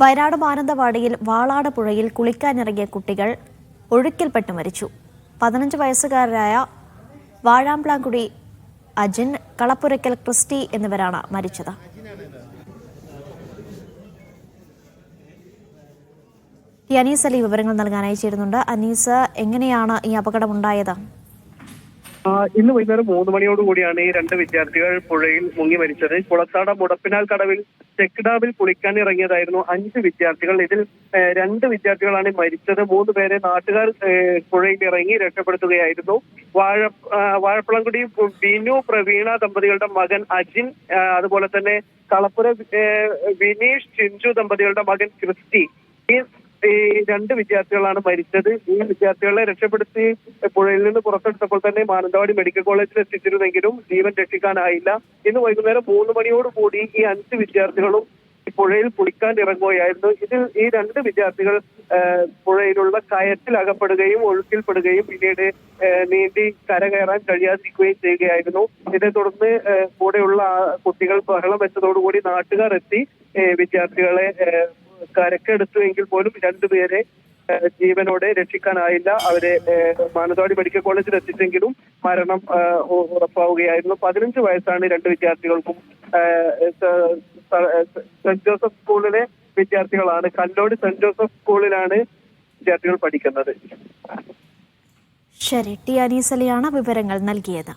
വയനാട് മാനന്തവാടിയിൽ വാളാട് പുഴയിൽ കുളിക്കാനിറങ്ങിയ കുട്ടികൾ ഒഴുക്കിൽപ്പെട്ട് മരിച്ചു. പതിനഞ്ച് വയസ്സുകാരായ വാഴാമ്പ്ലാങ്കുടി അജിൻ കളപ്പുരയ്ക്കൽ ക്രിസ്റ്റി എന്നിവരാണ് മരിച്ചത്. അനീസ് അലി വിവരങ്ങൾ നൽകാനായി ചേരുന്നുണ്ട്. അനീസ് എങ്ങനെയാണ് ഈ അപകടമുണ്ടായത്? ഇന്ന് വൈകുന്നേരം മൂന്ന് മണിയോടുകൂടിയാണ് ഈ രണ്ട് വിദ്യാർത്ഥികൾ പുഴയിൽ മുങ്ങി മരിച്ചത്. കുളത്താട മുടപ്പിനാൽ കടവിൽ ചെക്ക് ഡാമിൽ കുളിക്കാൻ ഇറങ്ങിയതായിരുന്നു അഞ്ച് വിദ്യാർത്ഥികൾ. ഇതിൽ രണ്ട് വിദ്യാർത്ഥികളാണ് മരിച്ചത്. മൂന്ന് പേരെ നാട്ടുകാർ പുഴയിൽ ഇറങ്ങി രക്ഷപ്പെടുത്തുകയായിരുന്നു. വാഴ വാഴപ്പളംകുടി ബിനു പ്രവീണ ദമ്പതികളുടെ മകൻ അജിൻ അതുപോലെ തന്നെ കളപ്പുര വിനീഷ് ചിഞ്ചു ദമ്പതികളുടെ മകൻ ക്രിസ്റ്റി. ഈ ഈ രണ്ട് വിദ്യാർത്ഥികളാണ് മരിച്ചത്. ഈ വിദ്യാർത്ഥികളെ രക്ഷപ്പെടുത്തി പുഴയിൽ നിന്ന് പുറത്തെടുത്തപ്പോൾ തന്നെ മാനന്തവാടി മെഡിക്കൽ കോളേജിൽ എത്തിച്ചിരുന്നെങ്കിലും ജീവൻ രക്ഷിക്കാനായില്ല. ഇന്ന് വൈകുന്നേരം മൂന്ന് മണിയോട് കൂടി ഈ അഞ്ച് വിദ്യാർത്ഥികളും പുഴയിൽ കുളിക്കാൻ ഇറങ്ങുകയായിരുന്നു. ഇതിൽ ഈ രണ്ട് വിദ്യാർത്ഥികൾ പുഴയിലുള്ള കയറ്റിൽ അകപ്പെടുകയും ഒഴുക്കിൽപ്പെടുകയും പിന്നീട് നീന്തി കര കയറാൻ കഴിയാതിരിക്കുകയും ചെയ്യുകയായിരുന്നു. ഇതേ തുടർന്ന് കൂടെയുള്ള കുട്ടികൾ ബഹളം വെച്ചതോടുകൂടി നാട്ടുകാർ എത്തി വിദ്യാർത്ഥികളെ കരക്കെടുത്തു എങ്കിൽ പോലും രണ്ടുപേരെ ജീവനോടെ രക്ഷിക്കാനായില്ല. അവരെ മാനന്തവാടി മെഡിക്കൽ കോളേജിൽ എത്തിച്ചെങ്കിലും മരണം ഉറപ്പാവുകയായിരുന്നു. പതിനഞ്ച് വയസ്സാണ് രണ്ട് വിദ്യാർത്ഥികൾക്കും സെന്റ് ജോസഫ് സ്കൂളിലെ വിദ്യാർത്ഥികളാണ്. കല്ലോട് സെന്റ് ജോസഫ് സ്കൂളിലാണ് വിദ്യാർത്ഥികൾ പഠിക്കുന്നത്. ശരി ടി അനീസലിയാണ് വിവരങ്ങൾ നൽകിയത്.